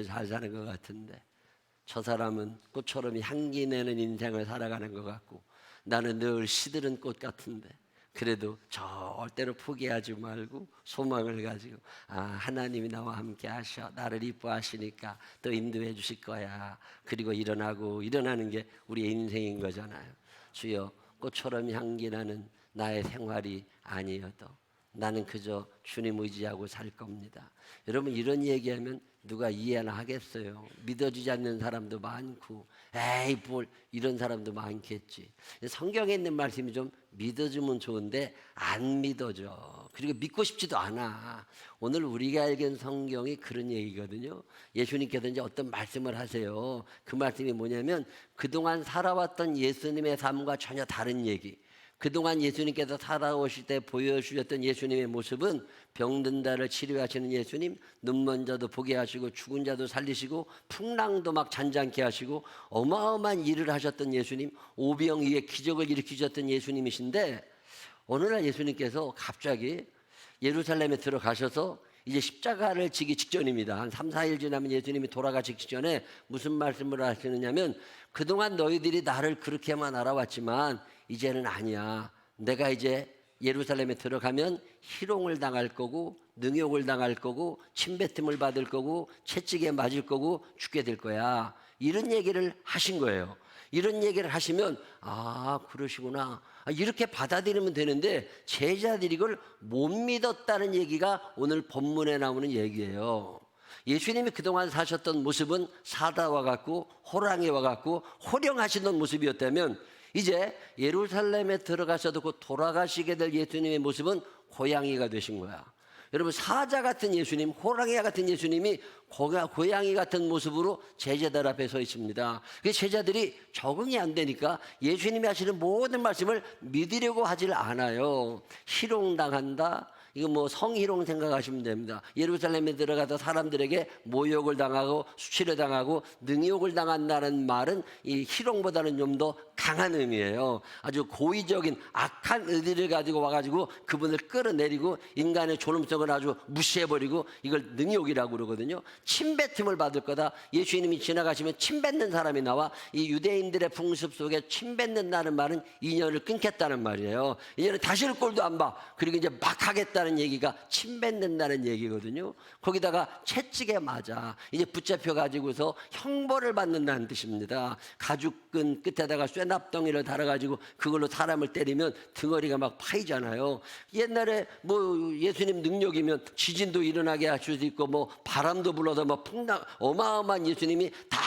잘 사는 것 같은데 저 사람은 꽃처럼 향기 내는 인생을 살아가는 것 같고 나는 늘 시드는 꽃 같은데 그래도 절대로 포기하지 말고 소망을 가지고 아 하나님이 나와 함께 하셔. 나를 이뻐하시니까 또 인도해 주실 거야. 그리고 일어나고 일어나는 게 우리의 인생인 거잖아요. 주여 꽃처럼 향기 나는 나의 생활이 아니어도 나는 그저 주님 의지하고 살 겁니다. 여러분 이런 얘기하면 누가 이해나 하겠어요. 믿어주지 않는 사람도 많고, 에이 뭘 이런 사람도 많겠지. 성경에 있는 말씀이 좀 믿어주면 좋은데 안 믿어줘. 그리고 믿고 싶지도 않아. 오늘 우리가 알기는 성경이 그런 얘기거든요. 예수님께서 이제 어떤 말씀을 하세요. 그 말씀이 뭐냐면 그동안 살아왔던 예수님의 삶과 전혀 다른 얘기. 그동안 예수님께서 살아오실 때 보여주셨던 예수님의 모습은 병든 자를 치료하시는 예수님, 눈먼 자도 보게 하시고 죽은 자도 살리시고 풍랑도 막 잔잔케 하시고 어마어마한 일을 하셨던 예수님, 오병 위에 기적을 일으키셨던 예수님이신데 오늘날 예수님께서 갑자기 예루살렘에 들어가셔서 이제 십자가를 지기 직전입니다. 한 3, 4일 지나면 예수님이 돌아가시기 직전에 무슨 말씀을 하시느냐면 그동안 너희들이 나를 그렇게만 알아왔지만 이제는 아니야. 내가 이제 예루살렘에 들어가면 희롱을 당할 거고 능욕을 당할 거고 침뱉음을 받을 거고 채찍에 맞을 거고 죽게 될 거야. 이런 얘기를 하신 거예요. 이런 얘기를 하시면 아 그러시구나 아, 이렇게 받아들이면 되는데 제자들이 이걸 못 믿었다는 얘기가 오늘 본문에 나오는 얘기예요. 예수님이 그동안 사셨던 모습은 사다와 같고 호랑이와 같고 호령하시던 모습이었다면 이제 예루살렘에 들어가셔도 곧 돌아가시게 될 예수님의 모습은 고양이가 되신 거야. 여러분 사자 같은 예수님, 호랑이 같은 예수님이 고양이 같은 모습으로 제자들 앞에 서 있습니다. 그 제자들이 적응이 안 되니까 예수님이 하시는 모든 말씀을 믿으려고 하질 않아요. 희롱당한다. 이거 뭐 성희롱 생각하시면 됩니다. 예루살렘에 들어가서 사람들에게 모욕을 당하고 수치를 당하고 능욕을 당한다는 말은 이 희롱보다는 좀 더 강한 의미예요. 아주 고의적인 악한 의지를 가지고 와가지고 그분을 끌어내리고 인간의 존엄성을 아주 무시해버리고 이걸 능욕이라고 그러거든요. 침뱉음을 받을 거다. 예수님이 지나가시면 침뱉는 사람이 나와 이 유대인들의 풍습 속에 침뱉는다는 말은 인연을 끊겠다는 말이에요. 이제는 다시는 꼴도 안 봐. 그리고 이제 막 하겠다는 얘기가 침뱉는다는 얘기거든요. 거기다가 채찍에 맞아. 이제 붙잡혀 가지고서 형벌을 받는다는 뜻입니다. 가죽끈 끝에다가 쇠 납덩이를 달아가지고 그걸로 사람을 때리면 등어리가 막 파이잖아요. 옛날에 뭐 예수님 능력이면 지진도 일어나게 할 수도 있고 뭐 바람도 불어서 뭐 풍랑 어마어마한 예수님이 다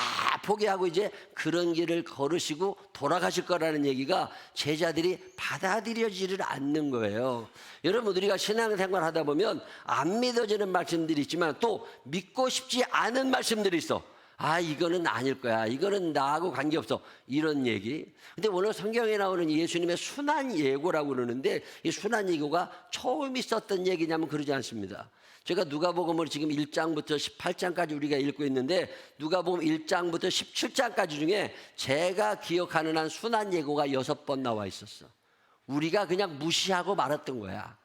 포기하고 이제 그런 길을 걸으시고 돌아가실 거라는 얘기가 제자들이 받아들여지를 않는 거예요. 여러분 우리가 신앙생활 하다 보면 안 믿어지는 말씀들이 있지만 또 믿고 싶지 않은 말씀들이 있어. 아 이거는 아닐 거야. 이거는 나하고 관계없어. 이런 얘기. 근데 오늘 성경에 나오는 예수님의 순한 예고라고 그러는데 이 순한 예고가 처음 있었던 얘기냐면 그러지 않습니다. 제가 누가복음을 지금 1장부터 18장까지 우리가 읽고 있는데 누가복음 1장부터 17장까지 중에 제가 기억하는 한 순한 예고가 여섯 번 나와 있었어. 우리가 그냥 무시하고 말았던 거야.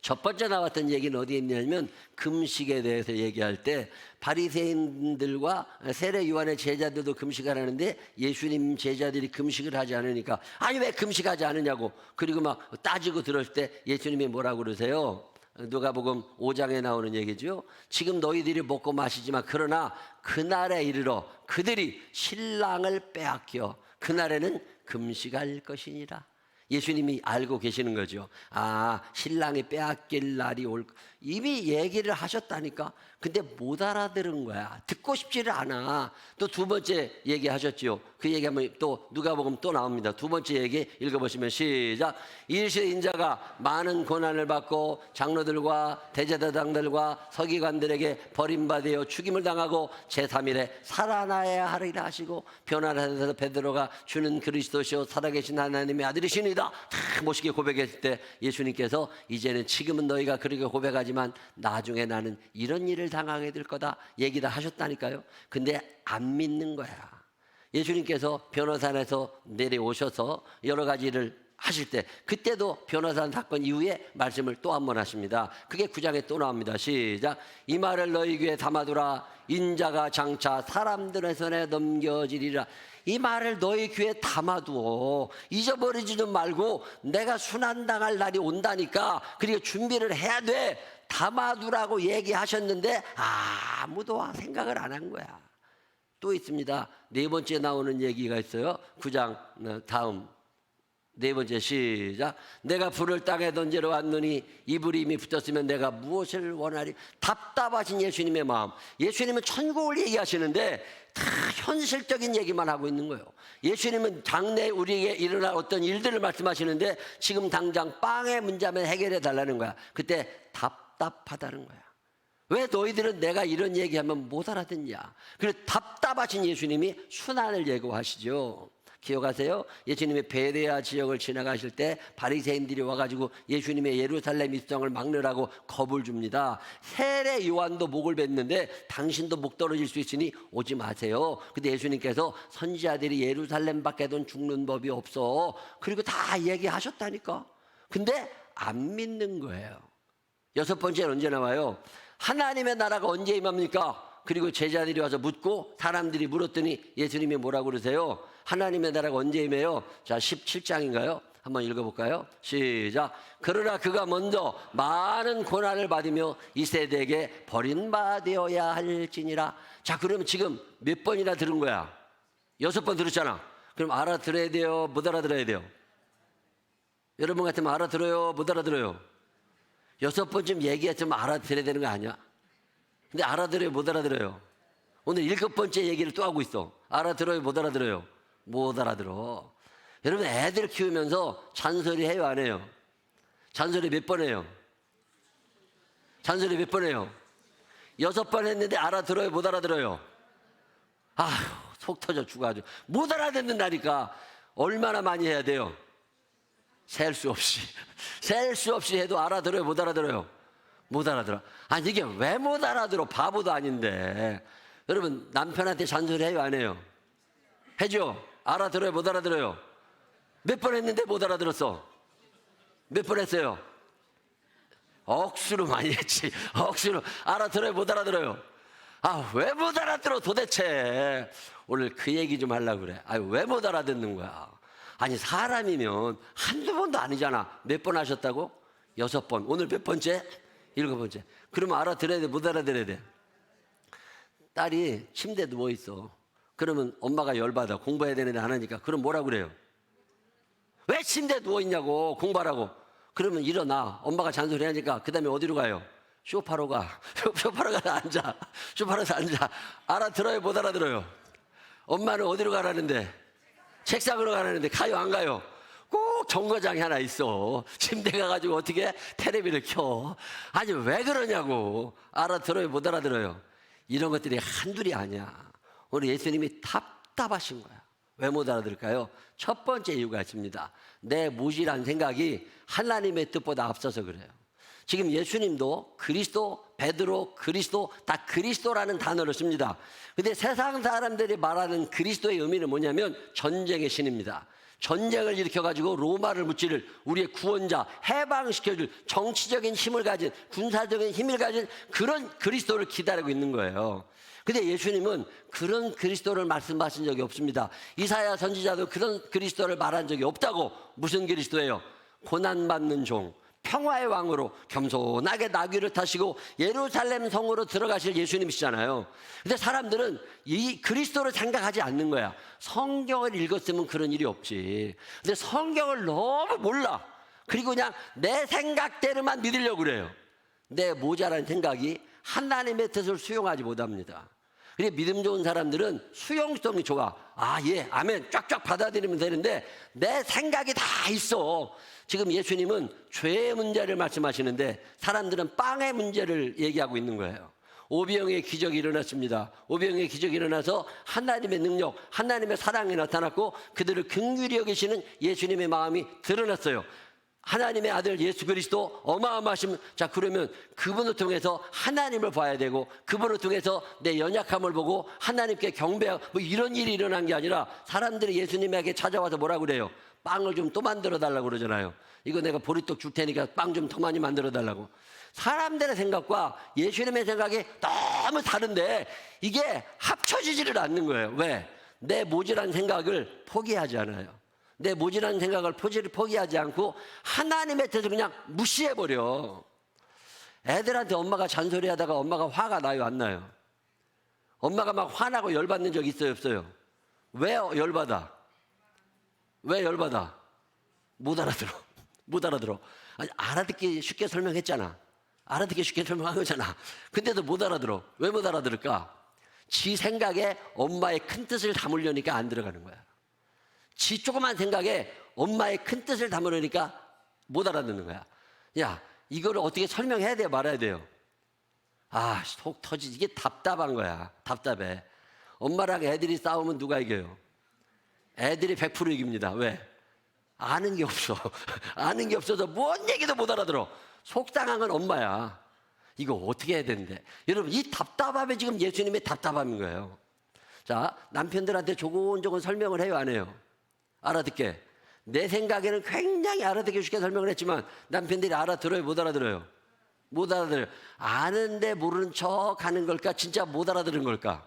첫 번째 나왔던 얘기는 어디에 있냐면 금식에 대해서 얘기할 때 바리새인들과 세례 요한의 제자들도 금식을 하는데 예수님 제자들이 금식을 하지 않으니까 아니 왜 금식하지 않느냐고 그리고 막 따지고 들었을 때 예수님이 뭐라고 그러세요? 누가복음 5장에 나오는 얘기죠. 지금 너희들이 먹고 마시지만 그러나 그날에 이르러 그들이 신랑을 빼앗겨 그날에는 금식할 것이니라. 예수님이 알고 계시는 거죠. 아, 신랑이 빼앗길 날이 올 이미 얘기를 하셨다니까. 근데 못 알아들은 거야. 듣고 싶지를 않아. 또 두 번째 얘기하셨죠. 그 얘기하면 또 누가 보면 또 나옵니다. 두 번째 얘기 읽어보시면 시작. 일시 인자가 많은 고난을 받고 장로들과 대제사장들과 서기관들에게 버림받아 죽임을 당하고 제3일에 살아나야 하리라 하시고 변화하셔서 베드로가 주는 그리스도시요 살아계신 하나님의 아들이시니다. 다 멋있게 고백했을 때 예수님께서 이제는 지금은 너희가 그렇게 고백하지 만 나중에 나는 이런 일을 당하게 될 거다 얘기 다 하셨다니까요. 근데 안 믿는 거야. 예수님께서 변호산에서 내려오셔서 여러 가지를 하실 때 그때도 변호사 사건 이후에 말씀을 또 한 번 하십니다. 그게 구장에 또 나옵니다. 시작. 이 말을 너희 귀에 담아두라. 인자가 장차 사람들의 손에 넘겨지리라. 이 말을 너희 귀에 담아두어 잊어버리지는 말고 내가 순환당할 날이 온다니까 그리고 준비를 해야 돼 담아두라고 얘기하셨는데 아무도 생각을 안 한 거야 또 있습니다 네 번째 나오는 얘기가 있어요 구장 어, 다음 네 번째 시작. 내가 불을 땅에 던지러 왔느니 이불이 이미 붙었으면 내가 무엇을 원하리? 답답하신 예수님의 마음. 예수님은 천국을 얘기하시는데 다 현실적인 얘기만 하고 있는 거예요. 예수님은 장래 우리에게 일어날 어떤 일들을 말씀하시는데 지금 당장 빵의 문제만 해결해 달라는 거야. 그때 답 답하다는 거야. 왜 너희들은 내가 이런 얘기하면 못 알아듣냐? 그리고 답답하신 예수님이 순환을 예고하시죠. 기억하세요? 예수님이 베레아 지역을 지나가실 때 바리새인들이 와가지고 예수님의 예루살렘 입성을 막느라고 겁을 줍니다. 세례 요한도 목을 뱉는데 당신도 목 떨어질 수 있으니 오지 마세요. 근데 예수님께서 선지자들이 예루살렘 밖에는 죽는 법이 없어. 그리고 다 얘기하셨다니까. 근데 안 믿는 거예요. 여섯 번째는 언제 나와요? 하나님의 나라가 언제 임합니까? 그리고 제자들이 와서 묻고 사람들이 물었더니 예수님이 뭐라고 그러세요? 하나님의 나라가 언제 임해요? 자, 17장인가요? 한번 읽어볼까요? 시작. 그러나 그가 먼저 많은 고난을 받으며 이 세대에게 버림받아야 할지니라. 자, 그러면 지금 몇 번이나 들은 거야? 여섯 번 들었잖아. 그럼 알아들어야 돼요? 못 알아들어야 돼요? 여러분 같으면 알아들어요? 못 알아들어요? 여섯 번쯤 얘기했으면 알아들어야 되는 거 아니야? 근데 알아들어요? 못 알아들어요? 오늘 일곱 번째 얘기를 또 하고 있어. 알아들어요? 못 알아들어요? 못 알아들어. 여러분 애들 키우면서 잔소리 해요? 안 해요? 잔소리 몇 번 해요? 잔소리 몇 번 해요? 여섯 번 했는데 알아들어요? 못 알아들어요? 아휴, 속 터져 죽어가지고. 못 알아듣는다니까. 얼마나 많이 해야 돼요? 셀 수 없이. 셀 수 없이 해도 알아들어요? 못 알아들어요? 못 알아들어. 아니, 이게 왜 못 알아들어? 바보도 아닌데. 여러분, 남편한테 잔소리 해요? 안 해요? 해줘. 알아들어요? 못 알아들어요? 몇 번 했는데 못 알아들었어? 몇 번 했어요? 억수로 많이 했지. 억수로. 알아들어요? 못 알아들어요? 아, 왜 못 알아들어 도대체? 오늘 그 얘기 좀 하려고 그래. 아, 왜 못 알아듣는 거야? 아니, 사람이면 한두 번도 아니잖아. 몇 번 하셨다고? 여섯 번. 오늘 몇 번째? 일곱 번째. 그러면 알아들어야 돼? 못 알아들어야 돼? 딸이 침대에 누워 있어. 그러면 엄마가 열받아. 공부해야 되는데 안 하니까. 그럼 뭐라고 그래요? 왜 침대에 누워 있냐고 공부하라고. 그러면 일어나. 엄마가 잔소리 하니까 그 다음에 어디로 가요? 쇼파로 가. 쇼파로 가서 앉아. 쇼파로 가서 앉아. 알아들어요? 못 알아들어요? 엄마는 어디로 가라는데? 책상으로 가라는데 가요? 안 가요? 꼭 정거장이 하나 있어. 침대 가가지고 어떻게 테레비를 켜. 아니, 왜 그러냐고. 알아들어요? 못 알아들어요? 이런 것들이 한둘이 아니야. 오늘 예수님이 답답하신 거야. 왜 못 알아들을까요? 첫 번째 이유가 있습니다. 내 무지란 생각이 하나님의 뜻보다 앞서서 그래요. 지금 예수님도 그리스도, 베드로, 그리스도 다 그리스도라는 단어를 씁니다. 근데 세상 사람들이 말하는 그리스도의 의미는 뭐냐면 전쟁의 신입니다. 전쟁을 일으켜가지고 로마를 무찌를 우리의 구원자, 해방시켜줄 정치적인 힘을 가진 군사적인 힘을 가진 그런 그리스도를 기다리고 있는 거예요. 근데 예수님은 그런 그리스도를 말씀하신 적이 없습니다. 이사야 선지자도 그런 그리스도를 말한 적이 없다고 무슨 그리스도예요? 고난받는 종, 평화의 왕으로 겸손하게 나귀를 타시고 예루살렘 성으로 들어가실 예수님이시잖아요. 근데 사람들은 이 그리스도를 생각하지 않는 거야. 성경을 읽었으면 그런 일이 없지. 근데 성경을 너무 몰라. 그리고 그냥 내 생각대로만 믿으려고 그래요. 내 모자란 생각이 하나님의 뜻을 수용하지 못합니다. 그래 믿음 좋은 사람들은 수용성이 좋아. 아, 예, 아멘. 쫙쫙 받아들이면 되는데 내 생각이 다 있어. 지금 예수님은 죄의 문제를 말씀하시는데 사람들은 빵의 문제를 얘기하고 있는 거예요. 오병의 기적이 일어났습니다. 오병의 기적이 일어나서 하나님의 능력, 하나님의 사랑이 나타났고 그들을 긍휼히 여기시는 예수님의 마음이 드러났어요. 하나님의 아들 예수 그리스도 어마어마하신 자 그러면 그분을 통해서 하나님을 봐야 되고 그분을 통해서 내 연약함을 보고 하나님께 경배하고 뭐 이런 일이 일어난 게 아니라 사람들이 예수님에게 찾아와서 뭐라 그래요? 빵을 좀 또 만들어 달라고 그러잖아요. 이거 내가 보리떡 줄 테니까 빵 좀 더 많이 만들어 달라고. 사람들의 생각과 예수님의 생각이 너무 다른데 이게 합쳐지지를 않는 거예요. 왜? 내 모질한 생각을 포기하지 않아요. 내 모질한 생각을 포기를 포기하지 않고 하나님의 뜻을 그냥 무시해 버려. 애들한테 엄마가 잔소리하다가 엄마가 화가 나요, 안 나요? 엄마가 막 화나고 열받는 적 있어요, 없어요? 왜 열받아? 왜 열받아? 못 알아들어. 못 알아들어. 아니, 알아듣기 쉽게 설명했잖아. 알아듣기 쉽게 설명한 거잖아. 근데도 못 알아들어. 왜 못 알아들을까? 지 생각에 엄마의 큰 뜻을 담으려니까 안 들어가는 거야. 지 조그만 생각에 엄마의 큰 뜻을 담으려니까 못 알아듣는 거야. 야, 이거를 어떻게 설명해야 돼요? 말아야 돼요? 아, 속 터지지. 이게 답답한 거야. 답답해. 엄마랑 애들이 싸우면 누가 이겨요? 애들이 100% 이깁니다. 왜? 아는 게 없어. 아는 게 없어서 뭔 얘기도 못 알아들어. 속상한 건 엄마야. 이거 어떻게 해야 되는데? 여러분, 이 답답함이 지금 예수님의 답답함인 거예요. 자, 남편들한테 조곤조곤 설명을 해요, 안 해요? 알아듣게. 내 생각에는 굉장히 알아듣기 쉽게 설명을 했지만 남편들이 알아들어요, 못 알아들어요? 못 알아들어요. 아는데 모르는 척 하는 걸까? 진짜 못 알아들은 걸까?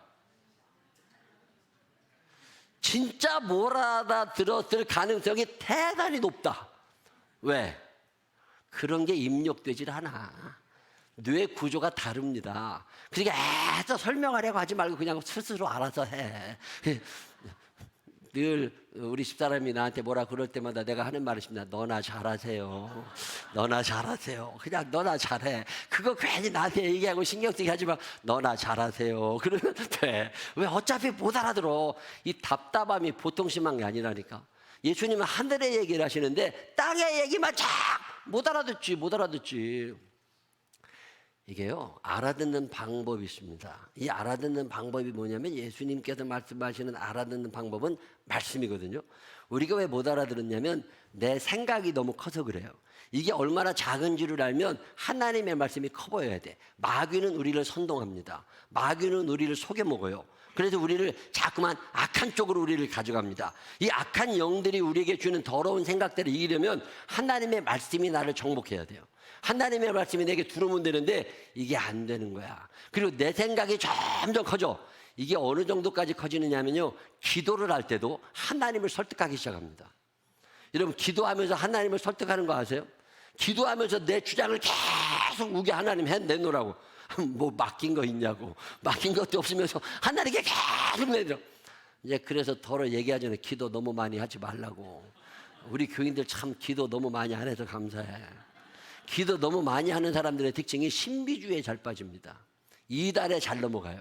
진짜 못 알아들었을 가능성이 대단히 높다. 왜? 그런 게 입력되질 않아. 뇌 구조가 다릅니다. 그러니까 애써 설명하려고 하지 말고 그냥 스스로 알아서 해. 늘 우리 집사람이 나한테 뭐라 그럴 때마다 내가 하는 말이 있습니다. 너나 잘하세요. 너나 잘하세요. 그냥 너나 잘해. 그거 괜히 나한테 얘기하고 신경 쓰게 하지 마. 너나 잘하세요. 그러면 돼. 왜 어차피 못 알아들어. 이 답답함이 보통 심한 게 아니라니까. 예수님은 하늘의 얘기를 하시는데 땅의 얘기만 쫙 못 알아듣지, 못 알아듣지. 이게요, 알아듣는 방법이 있습니다. 이 알아듣는 방법이 뭐냐면 예수님께서 말씀하시는 알아듣는 방법은 말씀이거든요. 우리가 왜 못 알아들었냐면 내 생각이 너무 커서 그래요. 이게 얼마나 작은지를 알면 하나님의 말씀이 커 보여야 돼. 마귀는 우리를 선동합니다. 마귀는 우리를 속여 먹어요. 그래서 우리를 자꾸만 악한 쪽으로 우리를 가져갑니다. 이 악한 영들이 우리에게 주는 더러운 생각들을 이기려면 하나님의 말씀이 나를 정복해야 돼요. 하나님의 말씀이 내게 들어오면 되는데 이게 안 되는 거야. 그리고 내 생각이 점점 커져. 이게 어느 정도까지 커지느냐면요. 기도를 할 때도 하나님을 설득하기 시작합니다. 여러분, 기도하면서 하나님을 설득하는 거 아세요? 기도하면서 내 주장을 계속 우게 하나님 해 내놓으라고. 뭐 맡긴 거 있냐고. 맡긴 것도 없으면서 하나님께 계속 내려. 이제 그래서 더러 얘기하잖아요. 네, 기도 너무 많이 하지 말라고. 우리 교인들 참 기도 너무 많이 안 해서 감사해. 기도 너무 많이 하는 사람들의 특징이 신비주의에 잘 빠집니다. 이달에 잘 넘어가요.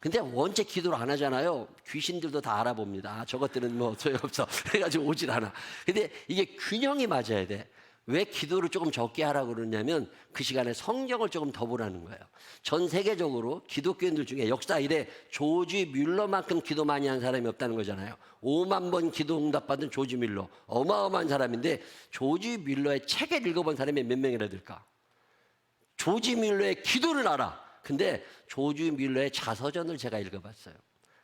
근데 원체 기도를 안 하잖아요. 귀신들도 다 알아봅니다. 아, 저것들은 뭐 소용없어. 그래가지고 오질 않아. 근데 이게 균형이 맞아야 돼. 왜 기도를 조금 적게 하라고 그러냐면 그 시간에 성경을 조금 더 보라는 거예요. 전 세계적으로 기독교인들 중에 역사 이래 조지 뮬러만큼 기도 많이 한 사람이 없다는 거잖아요. 5만 번 기도 응답받은 조지 뮬러. 어마어마한 사람인데 조지 뮬러의 책을 읽어본 사람이 몇 명이나 될까? 조지 뮬러의 기도를 알아. 근데 조지 뮬러의 자서전을 제가 읽어봤어요.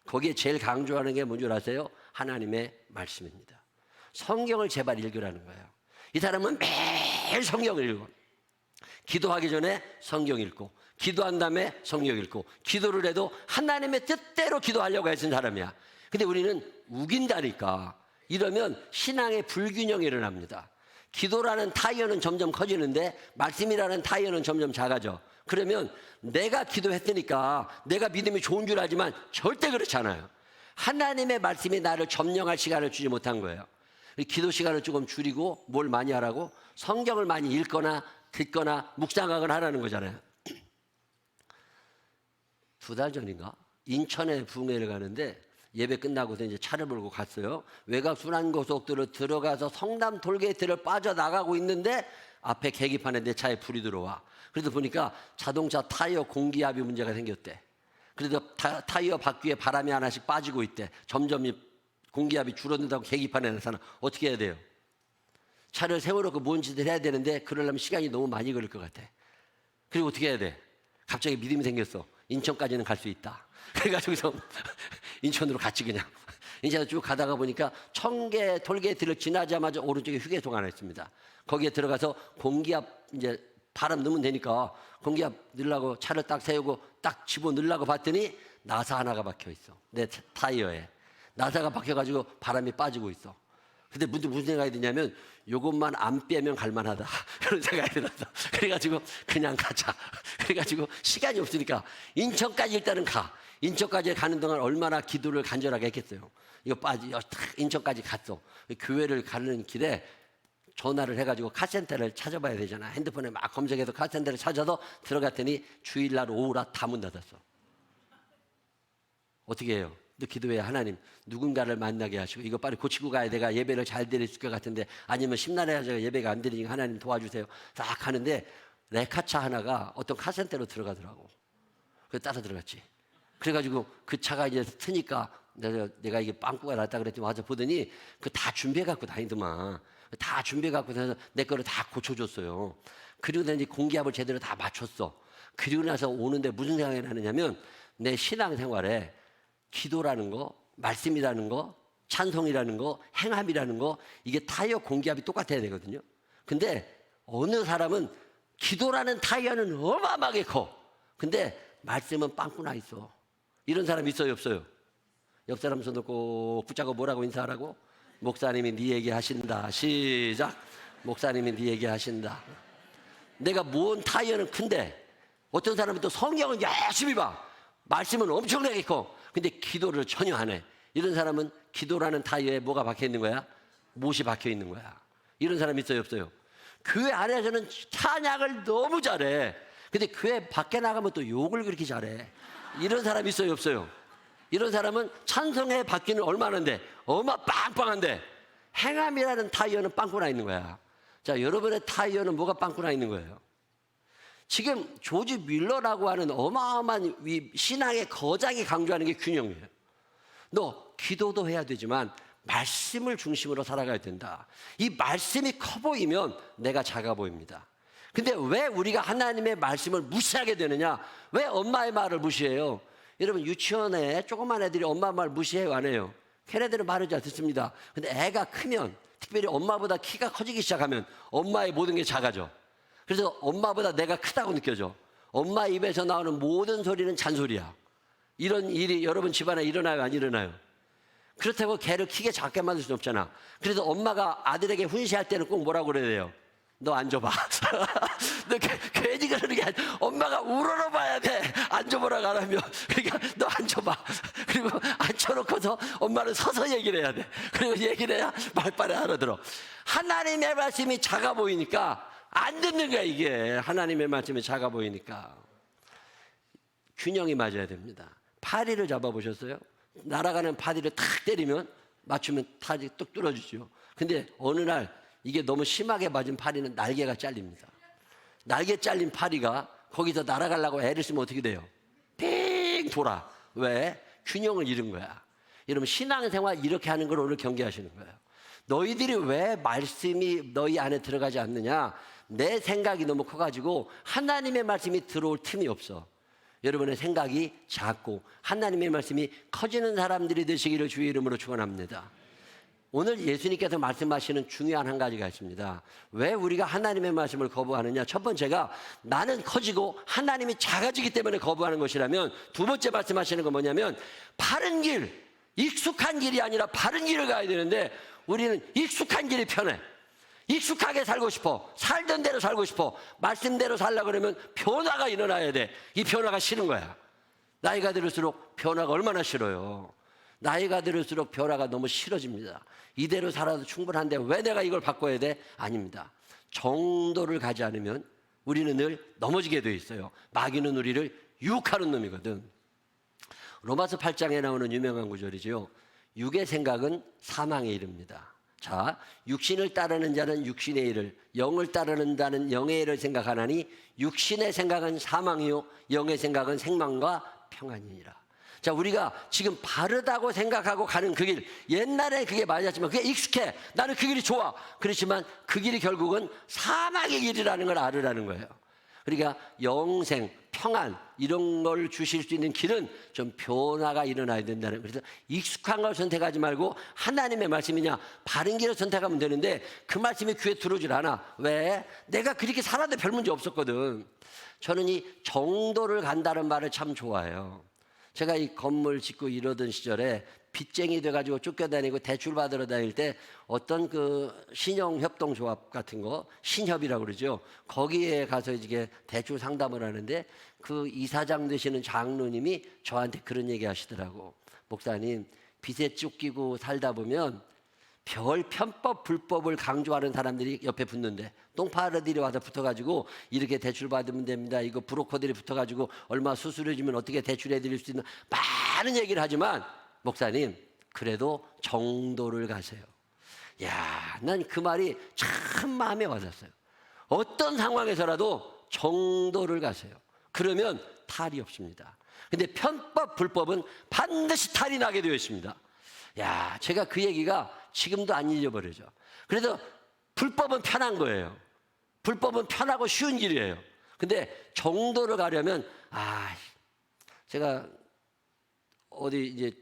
거기에 제일 강조하는 게 뭔지 아세요? 하나님의 말씀입니다. 성경을 제발 읽으라는 거예요. 이 사람은 매일 성경을 읽어. 기도하기 전에 성경 읽고, 기도한 다음에 성경 읽고, 기도를 해도 하나님의 뜻대로 기도하려고 했던 사람이야. 근데 우리는 우긴다니까. 이러면 신앙의 불균형이 일어납니다. 기도라는 타이어는 점점 커지는데 말씀이라는 타이어는 점점 작아져. 그러면 내가 기도했으니까 내가 믿음이 좋은 줄 알지만 절대 그렇지 않아요. 하나님의 말씀이 나를 점령할 시간을 주지 못한 거예요. 기도 시간을 조금 줄이고 뭘 많이 하라고 성경을 많이 읽거나 듣거나 묵상학을 하라는 거잖아요. 두 달 전인가 인천에 부흥회를 가는데 예배 끝나고서 이제 차를 몰고 갔어요. 외곽 순환고속도로 들어가서 성남 톨게이트를 빠져나가고 있는데 앞에 계기판에 내 차에 불이 들어와. 그래서 보니까 자동차 타이어 공기압이 문제가 생겼대. 그래서 타, 이어 바퀴에 바람이 하나씩 빠지고 있대. 점점 이 공기압이 줄어든다고 계기판에 나타나. 어떻게 해야 돼요? 차를 세워놓고 뭔 짓을 해야 되는데 그러려면 시간이 너무 많이 걸릴 것 같아. 그리고 어떻게 해야 돼? 갑자기 믿음이 생겼어. 인천까지는 갈 수 있다. 그래가지고서 인천으로 갔지 그냥. 이제 쭉 가다가 보니까 청계 톨게이트를 지나자마자 오른쪽에 휴게소가 하나 있습니다. 거기에 들어가서 공기압 이제 바람 넣으면 되니까 공기압 넣으려고 차를 딱 세우고 딱 집어 넣으려고 봤더니 나사 하나가 박혀 있어. 내 차- 타이어에. 나사가 박혀가지고 바람이 빠지고 있어. 근데 문득 무슨 생각이 드냐면 요것만 안 빼면 갈만하다 이런 생각이 들었어. 그래가지고 그냥 가자. 그래가지고 시간이 없으니까 인천까지 일단은 가. 인천까지 가는 동안 얼마나 기도를 간절하게 했겠어요. 이거 빠지 어, 탁 인천까지 갔어. 교회를 가는 길에 전화를 해가지고 카센터를 찾아봐야 되잖아. 핸드폰에 막 검색해서 카센터를 찾아서 들어갔더니 주일날 오후라 다 문 닫았어. 어떻게 해요? 너 기도해 하나님 누군가를 만나게 하시고 이거 빨리 고치고 가야 내가 예배를 잘 드릴 것 같은데 아니면 심란해 가지고 예배가 안 드리니까 하나님 도와주세요. 딱 하는데 레카차 하나가 어떤 카센터로 들어가더라고. 그래서 따라 들어갔지. 그래가지고 그 차가 이제 트니까 내가, 내가 이게 빵꾸가 났다 그랬더니 와서 보더니 그 다 준비해 갖고 다니더만. 다 준비해 갖고 다녀서 내 거를 다 고쳐줬어요. 그리고 나서 공기압을 제대로 다 맞췄어. 그리고 나서 오는데 무슨 생각이 나느냐면 내 신앙 생활에 기도라는 거, 말씀이라는 거, 찬송이라는 거, 행함이라는 거 이게 타이어 공기압이 똑같아야 되거든요. 근데 어느 사람은 기도라는 타이어는 어마어마하게 커. 근데 말씀은 빵꾸 나 있어. 이런 사람 있어요, 없어요? 옆 사람 손 놓고 붙잡고 뭐라고 인사하라고? 목사님이 네 얘기 하신다. 시작. 목사님이 네 얘기 하신다. 내가 모은 타이어는 큰데 어떤 사람은 또 성경을 열심히 봐. 말씀은 엄청나게 커. 근데 기도를 전혀 안 해. 이런 사람은 기도라는 타이어에 뭐가 박혀 있는 거야? 못이 박혀 있는 거야. 이런 사람 있어요, 없어요? 교회 안에서는 찬양을 너무 잘해. 근데 교회 밖에 나가면 또 욕을 그렇게 잘해. 이런 사람 있어요, 없어요? 이런 사람은 찬성에 받기는 얼마나인데, 어마 빵빵한데, 행함이라는 타이어는 빵꾸 나 있는 거야. 자, 여러분의 타이어는 뭐가 빵꾸 나 있는 거예요? 지금 조지 밀러라고 하는 어마어마한 이 신앙의 거장이 강조하는 게 균형이에요. 너 기도도 해야 되지만 말씀을 중심으로 살아가야 된다. 이 말씀이 커 보이면 내가 작아 보입니다. 근데 왜 우리가 하나님의 말씀을 무시하게 되느냐? 왜 엄마의 말을 무시해요? 여러분 유치원에 조그만 애들이 엄마 말 무시해요 안 해요? 걔네들은 말을 잘 듣습니다. 근데 애가 크면 특별히 엄마보다 키가 커지기 시작하면 엄마의 모든 게 작아져. 그래서 엄마보다 내가 크다고 느껴져. 엄마 입에서 나오는 모든 소리는 잔소리야. 이런 일이 여러분 집안에 일어나요, 안 일어나요? 그렇다고 걔를 크게 작게 만들 수는 없잖아. 그래서 엄마가 아들에게 훈시할 때는 꼭 뭐라고 그래야 돼요? 너 앉아봐. 너 개- 괜히 그러는 게 아니라 엄마가 우러러봐야 돼. 앉아보라고 안 하면. 그러니까 너 앉아봐. 그리고 앉혀놓고서 엄마는 서서 얘기를 해야 돼. 그리고 얘기를 해야 말빨에 알아들어. 하나님의 말씀이 작아 보이니까 안 듣는 거야, 이게. 하나님의 말씀이 작아 보이니까. 균형이 맞아야 됩니다. 파리를 잡아보셨어요? 날아가는 파리를 탁 때리면 맞추면 타지 뚝 뚫어주죠. 근데 어느 날 이게 너무 심하게 맞은 파리는 날개가 잘립니다. 날개 잘린 파리가 거기서 날아가려고 애를 쓰면 어떻게 돼요? 빙 돌아. 왜? 균형을 잃은 거야. 여러분 신앙생활 이렇게 하는 걸 오늘 경계하시는 거예요. 너희들이 왜 말씀이 너희 안에 들어가지 않느냐? 내 생각이 너무 커가지고 하나님의 말씀이 들어올 틈이 없어. 여러분의 생각이 작고 하나님의 말씀이 커지는 사람들이 되시기를 주의 이름으로 축원합니다. 오늘 예수님께서 말씀하시는 중요한 한 가지가 있습니다. 왜 우리가 하나님의 말씀을 거부하느냐? 첫 번째가 나는 커지고 하나님이 작아지기 때문에 거부하는 것이라면 두 번째 말씀하시는 건 뭐냐면 바른 길, 익숙한 길이 아니라 바른 길을 가야 되는데 우리는 익숙한 길이 편해. 익숙하게 살고 싶어. 살던 대로 살고 싶어. 말씀대로 살려고 그러면 변화가 일어나야 돼. 이 변화가 싫은 거야. 나이가 들을수록 변화가 얼마나 싫어요. 나이가 들을수록 변화가 너무 싫어집니다. 이대로 살아도 충분한데 왜 내가 이걸 바꿔야 돼? 아닙니다. 정도를 가지 않으면 우리는 늘 넘어지게 돼 있어요. 마귀는 우리를 유혹하는 놈이거든. 로마서 8장에 나오는 유명한 구절이죠. 육의 생각은 사망에 이릅니다. 자, 육신을 따르는 자는 육신의 일을, 영을 따르는 자는 영의 일을 생각하나니 육신의 생각은 사망이요, 영의 생각은 생명과 평안이니라. 자, 우리가 지금 바르다고 생각하고 가는 그 길, 옛날에 그게 맞았지만 그게 익숙해. 나는 그 길이 좋아. 그렇지만 그 길이 결국은 사망의 길이라는 걸 알으라는 거예요. 그러니까 영생, 평안 이런 걸 주실 수 있는 길은 좀 변화가 일어나야 된다는. 그래서 익숙한 걸 선택하지 말고 하나님의 말씀이냐 바른 길을 선택하면 되는데 그 말씀이 귀에 들어오질 않아. 왜? 내가 그렇게 살아도 별 문제 없었거든. 저는 이 정도를 간다는 말을 참 좋아해요. 제가 이 건물 짓고 이러던 시절에 빚쟁이 돼가지고 쫓겨다니고 대출 받으러 다닐 때 어떤 그 신용협동조합 같은 거 신협이라고 그러죠. 거기에 가서 이게 대출 상담을 하는데 그 이사장 되시는 장로님이 저한테 그런 얘기 하시더라고. 목사님, 빚에 쫓기고 살다 보면 별 편법 불법을 강조하는 사람들이 옆에 붙는데 똥파르들이 와서 붙어가지고 이렇게 대출 받으면 됩니다. 이거 브로커들이 붙어가지고 얼마 수수료 주면 어떻게 대출해 드릴 수 있나 많은 얘기를 하지만 목사님 그래도 정도를 가세요. 야, 난 그 말이 참 마음에 와닿았어요. 어떤 상황에서라도 정도를 가세요. 그러면 탈이 없습니다. 근데 편법 불법은 반드시 탈이 나게 되어 있습니다. 야, 제가 그 얘기가 지금도 안 잊어버려져. 그래서 불법은 편한 거예요. 불법은 편하고 쉬운 길이에요. 근데 정도를 가려면 아, 제가 어디 이제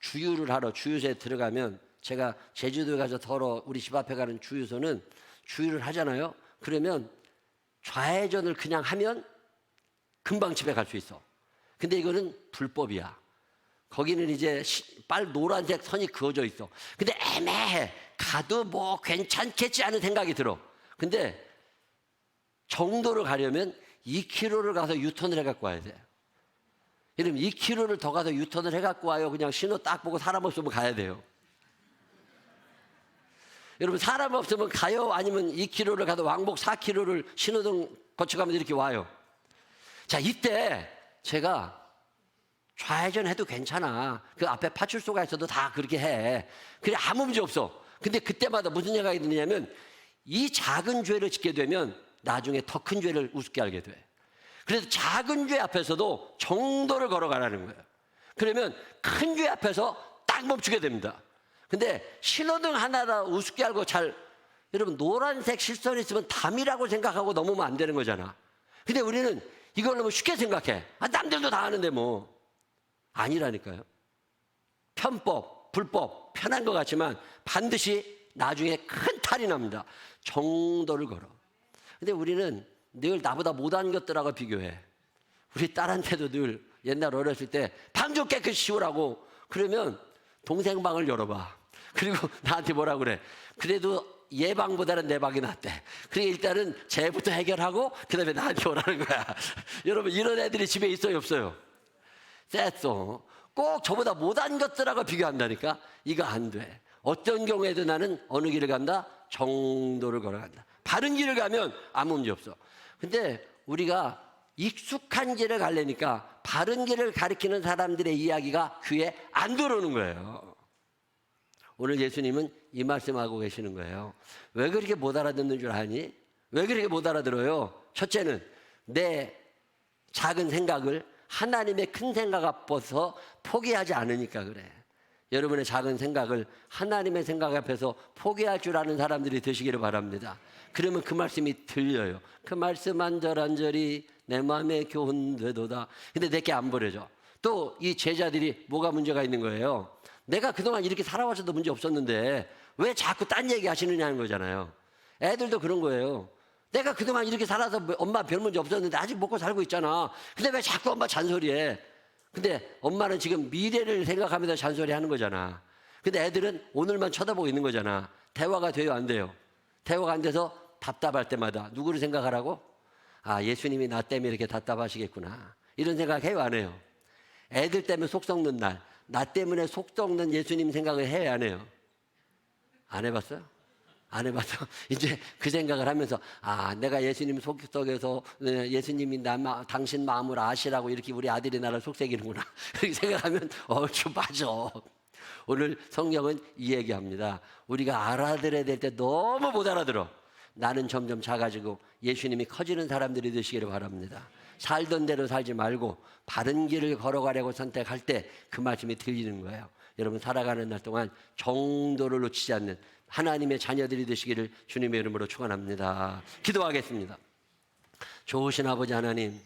주, 주유를 하러 주유소에 들어가면 제가 제주도에 가서 더러 우리 집 앞에 가는 주유소는 주유를 하잖아요. 그러면 좌회전을 그냥 하면 금방 집에 갈 수 있어. 근데 이거는 불법이야. 거기는 이제 시- 빨 노란색 선이 그어져 있어. 근데 애매해. 가도 뭐 괜찮겠지 하는 생각이 들어. 근데 정도를 가려면 2km를 가서 유턴을 해갖고 와야 돼. 이러면 2km를 더 가서 유턴을 해갖고 와요. 그냥 신호 딱 보고 사람 없으면 가야 돼요. 여러분 사람 없으면 가요? 아니면 2km를 가도 왕복 4km를 신호등 거쳐가면서 이렇게 와요. 자 이때 제가 좌회전 해도 괜찮아. 그 앞에 파출소가 있어도 다 그렇게 해. 그래 아무 문제 없어. 근데 그때마다 무슨 생각이 드냐면 이 작은 죄를 짓게 되면 나중에 더 큰 죄를 우습게 알게 돼. 그래서 작은 죄 앞에서도 정도를 걸어가라는 거예요. 그러면 큰 죄 앞에서 딱 멈추게 됩니다. 근데 신호등 하나다 우습게 알고 잘 여러분 노란색 실선 있으면 담이라고 생각하고 넘으면 안 되는 거잖아. 근데 우리는 이걸 너무 쉽게 생각해. 아, 남들도 다 하는데 뭐. 아니라니까요. 편법, 불법, 편한 것 같지만 반드시 나중에 큰 탈이 납니다. 정도를 걸어. 근데 우리는 늘 나보다 못한 것들하고 비교해. 우리 딸한테도 늘 옛날 어렸을 때방좀 깨끗이 치우라고 그러면 동생 방을 열어봐. 그리고 나한테 뭐라 그래. 그래도 얘 방보다는 내 방이 낫대. 그래 일단은 쟤부터 해결하고 그다음에 나한테 오라는 거야. 여러분 이런 애들이 집에 있어요 없어요? 쎄어. 꼭 저보다 못한 것들하고 비교한다니까? 이거 안 돼. 어떤 경우에도 나는 어느 길을 간다? 정도를 걸어간다. 바른 길을 가면 아무 문제 없어. 근데 우리가 익숙한 길을 가려니까 바른 길을 가리키는 사람들의 이야기가 귀에 안 들어오는 거예요. 오늘 예수님은 이 말씀하고 계시는 거예요. 왜 그렇게 못 알아듣는 줄 아니? 왜 그렇게 못 알아들어요? 첫째는 내 작은 생각을 하나님의 큰 생각 앞에서 포기하지 않으니까 그래. 여러분의 작은 생각을 하나님의 생각 앞에서 포기할 줄 아는 사람들이 되시기를 바랍니다. 그러면 그 말씀이 들려요. 그 말씀 한절한절이 내 마음에 교훈되도다. 근데 내게 안 버려져. 또 이 제자들이 뭐가 문제가 있는 거예요. 내가 그동안 이렇게 살아와서도 문제 없었는데 왜 자꾸 딴 얘기 하시느냐는 거잖아요. 애들도 그런 거예요. 내가 그동안 이렇게 살아서 뭐 엄마 별 문제 없었는데 아직 먹고 살고 있잖아. 근데 왜 자꾸 엄마 잔소리해? 근데 엄마는 지금 미래를 생각하면서 잔소리 하는 거잖아. 근데 애들은 오늘만 쳐다보고 있는 거잖아. 대화가 돼요, 안 돼요? 대화가 안 돼서 답답할 때마다 누구를 생각하라고? 아, 예수님이 나 때문에 이렇게 답답하시겠구나. 이런 생각 해요, 안 해요? 애들 때문에 속 썩는 날, 나 때문에 속 썩는 예수님 생각을 해요, 안 해요? 안 해봤어요? 안 해봐서 이제 그 생각을 하면서 아 내가 예수님 속속에서 네, 예수님이 나 마- 당신 마음을 아시라고 이렇게 우리 아들이 나를 속삭이는구나. 그렇게 생각하면 어좀 맞아 오늘 성경은 이 얘기합니다. 우리가 알아들어야 될 때 너무 못 알아들어. 나는 점점 작아지고 예수님이 커지는 사람들이 되시기를 바랍니다. 살던 대로 살지 말고 바른 길을 걸어가려고 선택할 때 그 말씀이 들리는 거예요. 여러분 살아가는 날 동안 정도를 놓치지 않는 하나님의 자녀들이 되시기를 주님의 이름으로 축원합니다. 기도하겠습니다. 좋으신 아버지 하나님,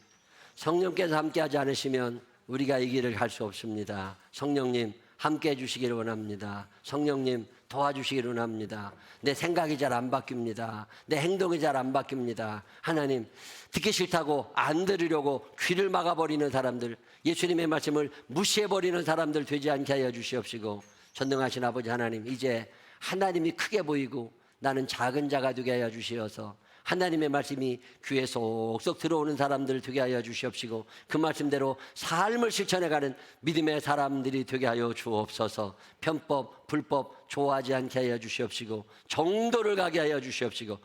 성령께서 함께하지 않으시면 우리가 이 길을 갈 수 없습니다. 성령님 함께 해주시기를 원합니다. 성령님 도와주시기를 원합니다. 내 생각이 잘 안 바뀝니다. 내 행동이 잘 안 바뀝니다. 하나님 듣기 싫다고 안 들으려고 귀를 막아버리는 사람들 예수님의 말씀을 무시해버리는 사람들 되지 않게 하여 주시옵시고 전능하신 아버지 하나님 이제 하나님이 크게 보이고 나는 작은 자가 되게 하여 주시어서 하나님의 말씀이 귀에 속속 들어오는 사람들 되게 하여 주시옵시고 그 말씀대로 삶을 실천해가는 믿음의 사람들이 되게 하여 주옵소서. 편법 불법 좋아하지 않게 하여 주시옵시고 정도를 가게 하여 주시옵시고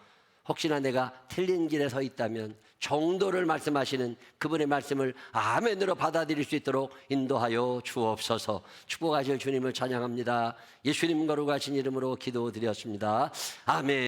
혹시나 내가 틀린 길에 서 있다면 정도를 말씀하시는 그분의 말씀을 아멘으로 받아들일 수 있도록 인도하여 주옵소서. 축복하실 주님을 찬양합니다. 예수님 거룩하신 이름으로 기도드렸습니다. 아멘